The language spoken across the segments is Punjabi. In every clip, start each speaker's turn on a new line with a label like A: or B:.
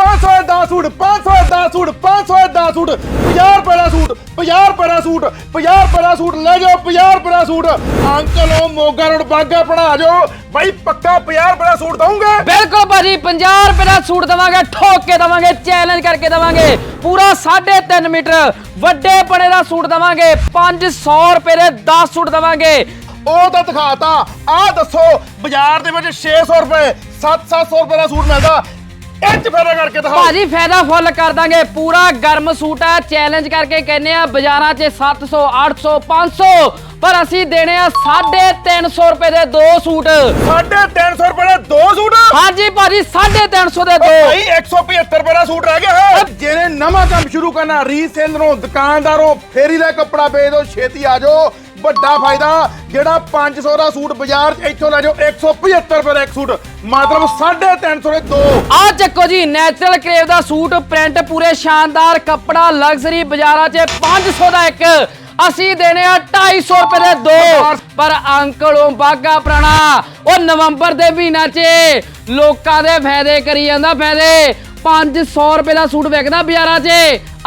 A: 500 ਦਾ ਸੂਟ 500 ਦਾ ਸੂਟ 500 ਦਾ ਸੂਟ 50 ਰੁਪਏ ਦਾ ਸੂਟ 50 ਰੁਪਏ ਦਾ ਸੂਟ 50 ਰੁਪਏ ਦਾ ਸੂਟ ਲੈ ਜਾਓ 50 ਰੁਪਏ ਦਾ ਸੂਟ। ਅੰਕਲ ਉਹ ਮੋਗਾ ਰੋਡ ਬਾਗਾ ਬਣਾ ਜਾਓ। ਬਾਈ ਪੱਕਾ 50 ਰੁਪਏ ਦਾ ਸੂਟ ਦਊਂਗੇ।
B: ਬਿਲਕੁਲ ਭਾਜੀ 50 ਰੁਪਏ ਦਾ ਸੂਟ ਦਵਾਂਗੇ ਠੋਕ ਕੇ ਦਵਾਂਗੇ ਚੈਲੰਜ ਕਰਕੇ ਦਵਾਂਗੇ। ਪੂਰਾ 3.5 ਮੀਟਰ ਵੱਡੇ ਬਣੇ ਦਾ ਸੂਟ ਦਵਾਂਗੇ 500 ਰੁਪਏ ਦੇ 10 ਸੂਟ ਦਵਾਂਗੇ।
A: ਉਹ ਤਾਂ ਦਿਖਾਤਾ। ਆਹ ਦੱਸੋ ਬਾਜ਼ਾਰ ਦੇ ਵਿੱਚ 600 ਰੁਪਏ 7-700 ਰੁਪਏ ਦਾ ਸੂਟ ਮਿਲਦਾ। ਇੰਚ ਫੇਰਾ ਕਰਕੇ ਦਿਖਾਓ।
B: ਭਾਜੀ ਫਾਇਦਾ ਫੁੱਲ ਕਰ ਦਾਂਗੇ। ਪੂਰਾ ਗਰਮ ਸੂਟ ਹੈ ਚੈਲੰਜ ਕਰਕੇ ਕਹਿੰਨੇ ਆ ਬਾਜ਼ਾਰਾਂ 'ਚ 700 800 500 ਪਰ ਅਸੀਂ ਦੇਣੇ ਆ 350 ਰੁਪਏ ਦੇ ਦੋ ਸੂਟ।
A: 350 ਰੁਪਏ ਦੇ ਦੋ ਸੂਟ?
B: ਹਾਂਜੀ ਭਾਜੀ 350 ਦੇ ਦੋ।
A: ਭਾਈ 175 ਰੁਪਏ ਦਾ ਸੂਟ ਰਹਿ ਗਿਆ ਹੈ। ਜਿਹਨੇ ਨਵਾਂ ਕੰਮ ਸ਼ੁਰੂ ਕਰਨਾ ਰੀਸੇਲਰੋਂ ਦੁਕਾਨਦਾਰੋਂ ਫੇਰੀ ਦਾ ਕੱਪੜਾ ਵੇਚ ਦੋ ਛੇਤੀ ਆ ਜਾਓ। ਵੱਡਾ ਫਾਇਦਾ, ਜਿਹੜਾ 500 ਦਾ ਸੂਟ ਬਾਜ਼ਾਰ 'ਚ ਇੱਥੋਂ ਲੈ ਜਾਓ 175 ਰੁਪਏ ਦਾ ਇੱਕ ਸੂਟ ਮਤਲਬ 350 ਦੇ ਦੋ।
B: ਆ ਚੱਕੋ ਜੀ ਨੈਚੁਰਲ ਕਰੇਵ ਦਾ ਸੂਟ ਪ੍ਰਿੰਟ ਪੂਰੇ ਸ਼ਾਨਦਾਰ ਕੱਪੜਾ ਲਗਜ਼ਰੀ ਬਾਜ਼ਾਰਾਂ 'ਚ 500 ਦਾ ਇੱਕ। ਅਸੀਂ ਦੇਣੇ ਆ 250 ਰੁਪਏ ਦੇ ਦੋ। ਪਰ ਅੰਕਲ, ਉਹ ਬਾਗਾ ਪੁਰਾਣਾ, ਉਹ ਨਵੰਬਰ ਦੇ ਮਹੀਨਾ 'ਚ ਲੋਕਾਂ ਦੇ ਫਾਇਦੇ ਕਰੀ ਜਾਂਦਾ, ਫਾਇਦੇ। 500 ਰੁਪਏ ਦਾ ਸੂਟ ਵਿਕਦਾ ਬਾਜ਼ਾਰਾਂ 'ਚ।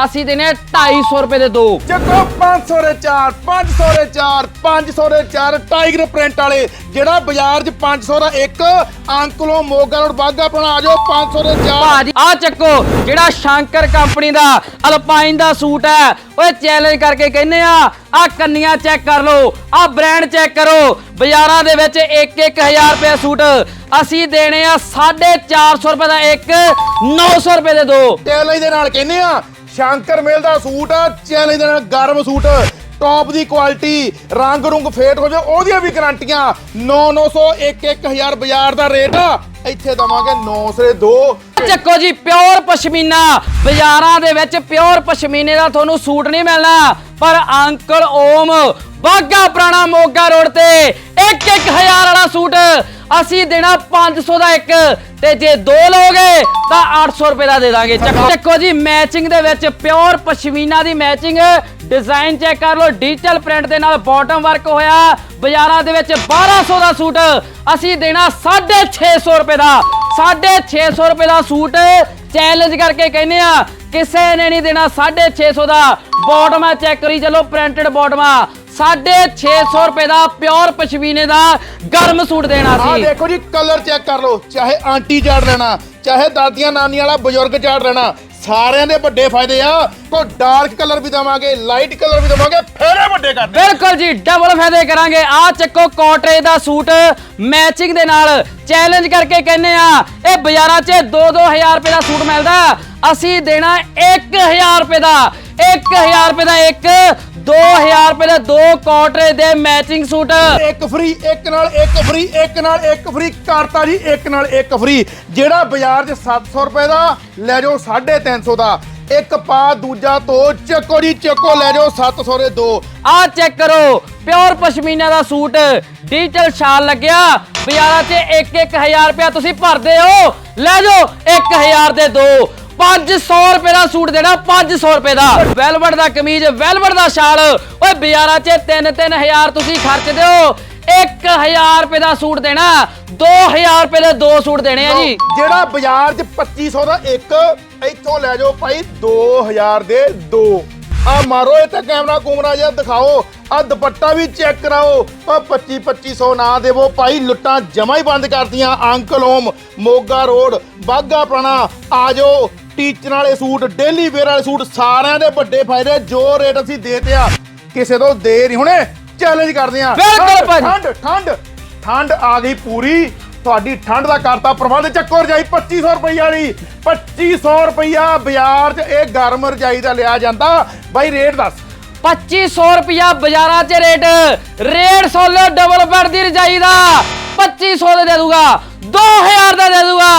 B: ਅਸੀਂ ਆ 250 ਰੁਪਏ ਦੇ ਦੋ।
A: ਚੱਕੋ 500 ਦੇ 4 500 ਦੇ 4 500 ਦੇ 4 ਟਾਈਗਰ ਪ੍ਰਿੰਟ ਵਾਲੇ। ਜਿਹੜਾ ਬਾਜ਼ਾਰ 'ਚ 500 ਦਾ ਇੱਕ ਅੰਕਲੋਂ ਮੋਗਾ ਰੋਡ ਬਾਗਾ ਬਣਾ ਜਾਓ 500 ਦੇ 4
B: ਭਾਜੀ ਆ ਚੱਕੋ ਜਿਹੜਾ ਸ਼ੰਕਰ ਕੰਪਨੀ ਦਾ ਅਲਪਾਈਨ ਦਾ ਸੂਟ ਹੈ ਓਏ ਚੈਲੰਜ ਕਰਕੇ ਕਹਿੰਨੇ ਆ ਆ ਕੰਨੀਆਂ ਚੈੱਕ ਕਰ ਲਓ ਆ ਬ੍ਰਾਂਡ ਚੈੱਕ ਕਰੋ। ਬਾਜ਼ਾਰਾਂ ਦੇ ਵਿੱਚ 1-1000 ਰੁਪਏ ਸੂਟ ਅਸੀਂ ਦੇਣੇ ਆ 450 ਰੁਪਏ ਦਾ ਇੱਕ 900 ਰੁਪਏ ਦੇ ਦੋ।
A: ਚੈਲੰਜ ਦੇ ਨਾਲ ਕਹਿੰਦੇ ਆ ਸ਼ੰਕਰ ਮੇਲ ਦਾ ਸੂਟ ਚੈਲੰਜ ਦੇ ਨਾਲ ਗਰਮ ਸੂਟ ਟੌਪ ਦੀ ਕੁਆਲਿਟੀ ਰੰਗ ਰੁੰਗ ਫੇਟ ਹੋ ਜਾ ਉਹਦੀਆਂ ਵੀ ਗਾਰੰਟੀਆਂ 9-900 1-1000 ਬਾਜ਼ਾਰ ਦਾ ਰੇਟ ਆ। ਇੱਥੇ ਦਵਾਂਗੇ 900 ਦੇ ਦੋ।
B: ਚੱਕੋ ਜੀ ਪਿਓਰ ਪਸ਼ਮੀਨਾ ਬਾਜ਼ਾਰਾਂ ਦੇ ਵਿੱਚ ਪਿਓਰ ਪਸ਼ਮੀਨੇ ਦਾ ਤੁਹਾਨੂੰ ਸੂਟ ਨਹੀਂ ਮਿਲਣਾ ਪਰ ਅੰਕਲ ਓਮ ਬਾਗਾ ਪੁਰਾਣਾ ਮੋਗਾ ਰੋਡ ਤੇ 1-1000 ਵਾਲਾ ਸੂਟ ਅਸੀਂ ਦੇਣਾ 500 ਦਾ ਇੱਕ, ਤੇ ਜੇ ਦੋ ਲੋਗੇ ਤਾਂ 800 ਰੁਪਏ ਦਾ ਦੇ ਦਾਂਗੇ। ਚੱਕੋ ਚੱਕੋ ਜੀ ਮੈਚਿੰਗ ਦੇ ਵਿੱਚ ਪਿਓਰ ਪਸ਼ਮੀਨਾ ਦੀ ਮੈਚਿੰਗ ਡਿਜ਼ਾਈਨ ਚੈੱਕ ਕਰ ਲਓ ਡਿਜੀਟਲ ਪ੍ਰਿੰਟ ਦੇ ਨਾਲ ਬਾਟਮ ਵਰਕ ਹੋਇਆ। ਬਾਜ਼ਾਰਾਂ ਦੇ ਵਿੱਚ 1200 ਦਾ ਸੂਟ। ਅਸੀਂ ਦੇਣਾ 650 ਰੁਪਏ ਦਾ। 650 ਰੁਪਏ ਦਾ ਸੂਟ। ਚੈਲੰਜ ਕਰਕੇ ਕਹਿੰਦੇ ਆ, ਕਿਸੇ ਨੇ ਨਹੀਂ ਦੇਣਾ 650 ਦਾ। ਬਾਟਮ ਆ ਚੈੱਕ ਕਰੀ ਚਲੋ ਪ੍ਰਿੰਟਡ ਬਾਟਮ ਆ। 650 ਰੁਪਏ ਦਾ ਪਿਓਰ ਪਸ਼ਮੀਨੇ ਦਾ ਗਰਮ ਸੂਟ ਦੇਣਾ
A: ਆ
B: ਸੀ।
A: ਦੇਖੋ ਜੀ ਕਲਰ ਚੈੱਕ ਕਰ ਲਓ ਚਾਹੇ ਆਂਟੀ ਚਾੜ ਲੈਣਾ ਚਾਹੇ ਦਾਦੀਆਂ ਨਾਨੀਆਂ ਵਾਲਾ ਬਜ਼ੁਰਗ ਚਾੜ ਲੈਣਾ ਸਾਰਿਆਂ ਦੇ ਵੱਡੇ ਫਾਇਦੇ ਆ। ਕੋ ਡਾਰਕ ਕਲਰ ਵੀ ਦਵਾਂਗੇ ਲਾਈਟ ਕਲਰ ਵੀ ਦਵਾਂਗੇ ਫੇਰੇ ਵੱਡੇ ਕਰਦੇ
B: ਬਿਲਕੁਲ ਜੀ ਡਬਲ ਫਾਇਦੇ ਕਰਾਂਗੇ। ਆ ਚੱਕੋ ਕੋਟਰੇ ਦਾ ਸੂਟ ਮੈਚਿੰਗ ਦੇ ਨਾਲ ਚੈਲੰਜ ਕਰਕੇ ਕਹਿੰਨੇ ਆ ਇਹ ਬਾਜ਼ਾਰਾਂ 'ਚ 2-2000 ਰੁਪਏ ਦਾ ਸੂਟ ਮਿਲਦਾ। ਅਸੀਂ ਦੇਣਾ 1000 ਰੁਪਏ ਦਾ 1000 ਰੁਪਏ ਦਾ ਇੱਕ 2000 ਰੁਪਏ ਦੇ ਦੋ ਕੋਟਰੇ ਦੇ ਮੈਚਿੰਗ ਸੂਟ
A: ਇੱਕ ਫ੍ਰੀ ਇੱਕ ਨਾਲ ਇੱਕ ਫ੍ਰੀ ਇੱਕ ਨਾਲ ਇੱਕ ਫ੍ਰੀ ਕਰਤਾ ਜੀ ਇੱਕ ਨਾਲ ਇੱਕ ਫ੍ਰੀ ਜਿਹੜਾ ਬਾਜ਼ਾਰ 'ਚ 700 ਰੁਪਏ ਦਾ ਲੈ ਜਾਓ 350 ਦਾ। ਇੱਕ ਪਾ ਦੂਜਾ ਤੋ ਚੱਕੋ ਜੀ ਚੱਕੋ ਲੈ ਜਾਓ 700 ਦੇ ਦੋ।
B: ਆ ਚੈੱਕ ਕਰੋ ਪਿਓਰ ਪਸ਼ਮੀਨਾ ਦਾ ਸੂਟ ਡਿਜੀਟਲ ਸ਼ਾਲ ਲੱਗਿਆ। ਬਾਜ਼ਾਰਾਂ 'ਚ 1-1000 ਰੁਪਏ ਤੁਸੀਂ ਭਰਦੇ ਹੋ। ਲੈ ਜਾਓ 1000 ਦੇ ਦੋ। 500 ਰੁਪਏ ਦਾ ਸੂਟ ਦੇਣਾ 500 ਰੁਪਏ ਦਾ। ਵੈਲਵਟ ਦਾ ਕਮੀਜ਼ ਵੈਲਵਟ ਦਾ ਸ਼ਾਲ। ਓਏ ਬਾਜ਼ਾਰਾਂ 'ਚ 3-3000 ਤੁਸੀਂ ਖਰਚਦੇ ਹੋ 1000 ਰੁਪਏ ਦਾ ਸੂਟ ਦੇਣਾ 2000 ਰੁਪਏ ਦੇ ਦੋ ਸੂਟ ਦੇਣੇ ਆ ਜੀ।
A: ਜਿਹੜਾ ਬਾਜ਼ਾਰ 'ਚ 2500 ਦਾ ਇੱਕ ਇੱਥੋਂ ਲੈ ਜਾਓ ਭਾਈ 2000 ਦੇ ਦੋ। ਆ ਮਾਰੋ ਇਹ ਤੇ ਕੈਮਰਾ ਕੂਮਰਾ ਜਿਹਾ ਦਿਖਾਓ। ਆ ਦੁਪੱਟਾ ਵੀ ਚੈੱਕ ਕਰਾਓ। ਆ 25 2500 ਨਾ ਦੇਵੋ। ਭਾਈ ਲੁੱਟਾਂ ਜਮਾ ਹੀ ਬੰਦ ਕਰਦੀਆਂ ਅੰਕਲ ਓਮ ਮੋਗਾ ਰੋਡ ਬਾਗਾ ਪੁਰਾਣਾ। ਆ ਜਾਓ ਟੀਚਰ ਵਾਲੇ ਸੂਟ ਡੇਲੀ ਵੇਅਰ ਵਾਲੇ ਸੂਟ ਸਾਰਿਆਂ ਦੇ ਵੱਡੇ ਫਾਇਦੇ ਜੋ ਰੇਟ ਅਸੀਂ ਦੇਤੇ ਆ ਕਿਸੇ ਤੋਂ ਦੇ ਨਹੀਂ ਹੁਣੇ। ਚੈਲੰਜ ਕਰਦੇ ਆ।
B: ਬਿਲਕੁਲ ਭਾਜੀ।
A: ਠੰਡ ਠੰਡ ਠੰਡ ਆ ਗਈ ਪੂਰੀ। ਤੁਹਾਡੀ ਠੰਡ ਦਾ ਕਰਤਾ ਪ੍ਰਬੰਧ ਚੱਕੋ ਰਜਾਈ 2500 ਰੁਪਏ ਵਾਲੀ। 2500 ਰੁਪਇਆ ਬਾਜ਼ਾਰ 'ਚ ਇਹ ਗਰਮ ਰਜਾਈ ਦਾ ਲਿਆ ਜਾਂਦਾ। ਬਾਈ ਰੇਟ ਦੱਸ।
B: 2500 ਰੁਪਿਆ ਬਾਜ਼ਾਰਾਂ 'ਚ rate rate solo double bed ਦੀ ਰਜਾਈ ਦਾ। 2500 ਦੇ ਦੇ ਦੂਗਾ 2000 ਦਾ ਦੇ ਦੂਗਾ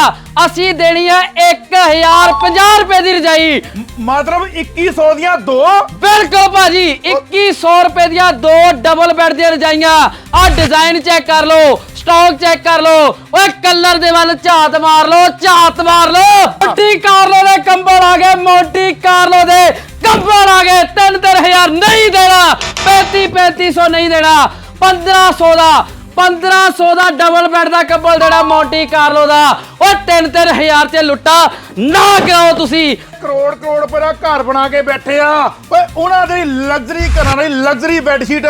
B: ਅਸੀਂ ਦੇਣੀ ਆ 1050 ਰੁਪਏ ਦੀ ਰਜਾਈ
A: ਮਤਲਬ 2100 ਦੀਆਂ ਦੋ
B: ਬਿਲਕੁਲ ਭਾਜੀ 2100 ਰੁਪਏ ਦੀਆਂ ਦੋ ਡਬਲ ਬੈੱਡ ਦੀਆਂ ਰਜਾਈਆਂ ਆ ਡਿਜ਼ਾਈਨ ਚੈੱਕ ਕਰ ਲਓ ਸਟਾਕ ਚੈੱਕ ਕਰ ਲਓ ਓਏ ਕਲਰ ਦੇ ਵੱਲ ਝਾਤ ਮਾਰ ਲਓ ਝਾਤ ਮਾਰ ਲਓ ਮੋਟੀ ਕਾਰਲੋ ਦੇ ਕੰਬਲ ਆ ਗਏ ਮੋਟੀ ਕਾਰਲੋ ਦੇ ਕੰਬਲ ਆ ਗਏ 3-3000 ਨਹੀਂ ਦੇਣਾ 35-3500 ਨਹੀਂ ਦੇਣਾ 1500 ਦਾ 1500 ਦਾ ਡਬਲ ਬੈੱਡ ਦਾ ਕੰਬਲ ਦੇਣਾ ਮੌਂਟੀ ਕਾਰਲੋ ਦਾ ਓਏ 3-3000 ਚ ਲੁੱਟਾ। ਨਾ ਕਰਾਓ ਤੁਸੀਂ।
A: ਕਰੋੜ ਕਰੋੜ ਦਾ ਘਰ ਬਣਾ ਕੇ ਬੈਠੇ ਆ। ਓਏ ਉਹਨਾਂ ਦੀ ਲਗਜ਼ਰੀ ਘਰਾਂ ਦੀ ਲਗਜ਼ਰੀ ਬੈੱਡ ਸ਼ੀਟ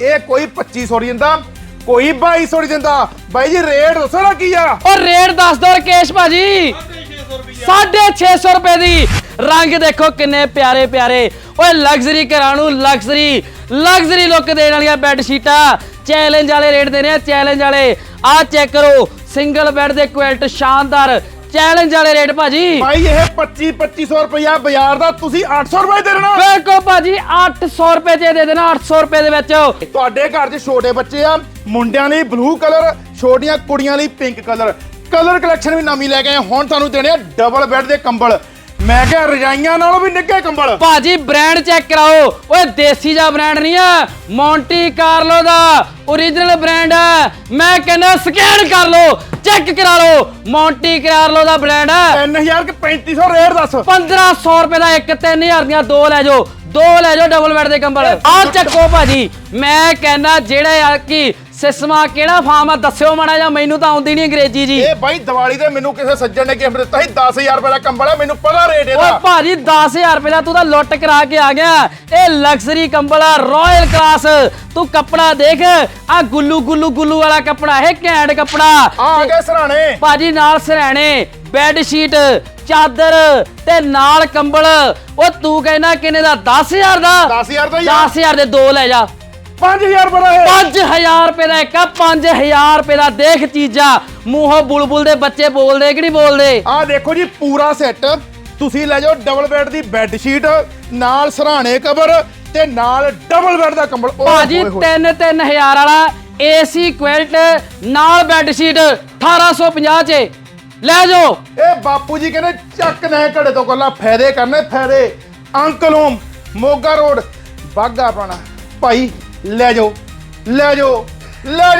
A: ਇਹ ਕੋਈ 2500 ਦੀ ਦਿੰਦਾ ਕੋਈ 2200 ਦੀ ਦਿੰਦਾ। ਬਾਈ ਜੀ ਰੇਟ ਦੱਸੋ ਨਾ ਕੀ ਆ?
B: ਓ ਰੇਟ ਦੱਸ ਦੋ ਰਕੇਸ਼ ਭਾਜੀ। 650 ਰੁਪਏ ਦੀ। ਰੰਗ ਦੇਖੋ ਕਿੰਨੇ ਪਿਆਰੇ ਪਿਆਰੇ। ਓਏ ਲਗਜ਼ਰੀ ਘਰਾਂ ਨੂੰ ਲਗਜ਼ਰੀ ਲਗਜ਼ਰੀ ਲੁੱਕ ਦੇਣ ਵਾਲੀਆਂ ਬੈੱਡ ਸ਼ੀਟਾਂ ਚੈਲੰਜ ਵਾਲੇ ਰੇਟ ਦੇ ਨੇ ਚੈਲੰਜ ਵਾਲੇ। ਆਹ ਚੈੱਕ ਕਰੋ ਸਿੰਗਲ ਬੈੱਡ ਦੇ ਕੁਆਲਿਟ ਸ਼ਾਨਦਾਰ। ਚੈਲੰਜ ਵਾਲੇ ਰੇਟ ਭਾਜੀ।
A: ਬਾਈ ਇਹ 25 2500 ਰੁਪਇਆ ਬਾਜ਼ਾਰ ਦਾ ਤੁਸੀਂ 800 ਰੁਪਏ ਦੇ ਦੇਣਾ।
B: ਵੇਖੋ ਭਾਜੀ 800 ਰੁਪਏ ਚ ਦੇ ਦੇਣਾ 800 ਰੁਪਏ ਦੇ ਵਿੱਚ।
A: ਤੁਹਾਡੇ ਘਰ 'ਚ ਛੋਟੇ ਬੱਚੇ ਆ ਮੁੰਡਿਆਂ ਲਈ ਬਲੂ ਕਲਰ ਛੋਟੀਆਂ ਕੁੜੀਆਂ ਲਈ ਪਿੰਕ ਕਲਰ ਕਲਰ ਕਲੈਕਸ਼ਨ ਵੀ ਨਵੀਂ ਲੈ ਕੇ ਆਏ। ਹੁਣ ਤੁਹਾਨੂੰ ਦੇਣੇ ਆ ਡਬਲ ਬੈੱਡ ਦੇ ਕੰਬਲ। ਮੈਂ ਕਿਹਾ ਰਜਾਈਆਂ ਨਾਲੋਂ ਵੀ ਨਿੱਘੇ ਕੰਬਲ।
B: ਭਾਜੀ ਬ੍ਰਾਂਡ ਚੈੱਕ ਕਰਾਓ। ਓਏ ਦੇਸੀ ਦਾ ਬ੍ਰਾਂਡ ਨਹੀਂ ਆ। ਮੌਂਟੀ ਕਾਰਲੋ ਦਾ origignal ਬ੍ਰਾਂਡ ਆ। ਮੈਂ ਕਹਿੰਦਾ ਸਕੈਨ ਕਰ ਲਓ ਚੈੱਕ ਕਰਾ ਲਓ। ਮੌਂਟੀ ਕਾਰਲੋ ਦਾ ਬ੍ਰਾਂਡ ਆ।
A: 3000 ਕਿ 3500 ਰੇਟ ਦੱਸ।
B: 1500 ਰੁਪਏ ਦਾ ਇੱਕ 3000 ਦੀਆਂ ਦੋ ਲੈ ਜਾਓ। ਦੋ ਲੈ ਜਾਓ ਡਬਲ ਬੈੱਡ ਦੇ ਕੰਬਲ। ਆ ਚੱਕੋ ਭਾਜੀ। ਮੈਂ ਕਹਿੰਦਾ ਜਿਹੜਾ ਆ ਕਿ ਸਿਸਮਾ ਕਿਹੜਾ ਫਾਰਮ ਆ? ਦੱਸਿਓ ਮਾੜਾ ਜਾਂ ਮੈਨੂੰ ਤਾਂ ਆਉਂਦੀ ਨਹੀਂ ਅੰਗਰੇਜ਼ੀ ਜੀ।
A: ਇਹ ਬਾਈ ਦੀਵਾਲੀ ਤੇ ਮੈਨੂੰ ਕਿਸੇ ਸੱਜਣ ਨੇ ਗਿਫਟ ਦਿੱਤਾ ਸੀ 10000 ਰੁਪਏ ਦਾ ਕੰਬਲ ਆ ਮੈਨੂੰ ਪਤਾ ਰੇਟ
B: ਓਏ
A: ਇਹਦਾ
B: ਭਾਜੀ 10000 ਰੁਪਏ ਦਾ ਤੂੰ ਤਾਂ ਲੁੱਟ ਕਰਾ ਕੇ ਆ ਗਿਆ। ਇਹ ਲਗਜ਼ਰੀ ਕੰਬਲ ਆ ਰਾਇਲ ਕਲਾਸ ਤੂੰ ਕੱਪੜਾ ਦੇਖ ਆ ਗੁੱਲੂ ਗੁੱਲੂ ਗੁੱਲੂ ਵਾਲਾ ਕੱਪੜਾ ਇਹ ਘੈਂਟ ਕੱਪੜਾ।
A: ਆ ਆ ਗਏ ਸਰਾਣੇ।
B: ਭਾਜੀ ਨਾਲ ਸਰਹਿਣੇ ਬੈੱਡ ਸ਼ੀਟ ਚਾਦਰ ਤੇ ਨਾਲ ਕੰਬਲ। ਉਹ ਤੂੰ ਕਹਿੰਦਾ ਕਿੰਨੇ ਦਾ? 10000 ਦਾ।
A: 10000 ਦਾ ਹੀ ਆ।
B: 10000 ਦੇ ਦੋ ਲੈ ਜਾ।
A: 5000 ਰੁਪਏ ਦਾ ਇਹ।
B: 5000 ਰੁਪਏ ਦਾ ਇੱਕ ਆ 5000 ਰੁਪਏ ਦਾ ਦੇਖ ਚੀਜ਼ਾਂ। ਮੂੰਹੋਂ ਬੁਲਬੁਲ ਦੇ ਬੱਚੇ ਬੋਲਦੇ ਕਿ ਨਹੀਂ ਬੋਲਦੇ?
A: ਆ ਦੇਖੋ ਜੀ ਪੂਰਾ ਸੈੱਟ ਤੁਸੀਂ ਲੈ ਜਾਓ ਡਬਲ ਬੈੱਡ ਦੀ ਬੈੱਡ ਸ਼ੀਟ ਨਾਲ ਸਰਾਣੇ ਕਵਰ ਤੇ ਨਾਲ ਡਬਲ ਬੈੱਡ ਦਾ ਕੰਬਲ। ਓਏ
B: ਭਾਜੀ
A: ਹੋਏ। ਹੋਏ।
B: 3-3000 ਵਾਲਾ ਏਸੀ ਕੁਇਲਟ ਨਾਲ ਬੈੱਡ ਸ਼ੀਟ 1850 ਚ। ਲੈ ਜਾਓ।
A: ਇਹ ਬਾਪੂ ਜੀ ਕਹਿੰਦੇ ਚੱਕ ਨੇ ਘੜੇ ਤੋਂ ਗੱਲਾਂ ਫਾਇਦੇ ਕਰਨੇ ਫਾਇਦੇ। Uncle home Moga road Bagha ਆਪਣਾ ਭਾਈ ਲੈ ਜਾਓ ਲੈ ਜਾਓ ਲੈ ਜਾਓ।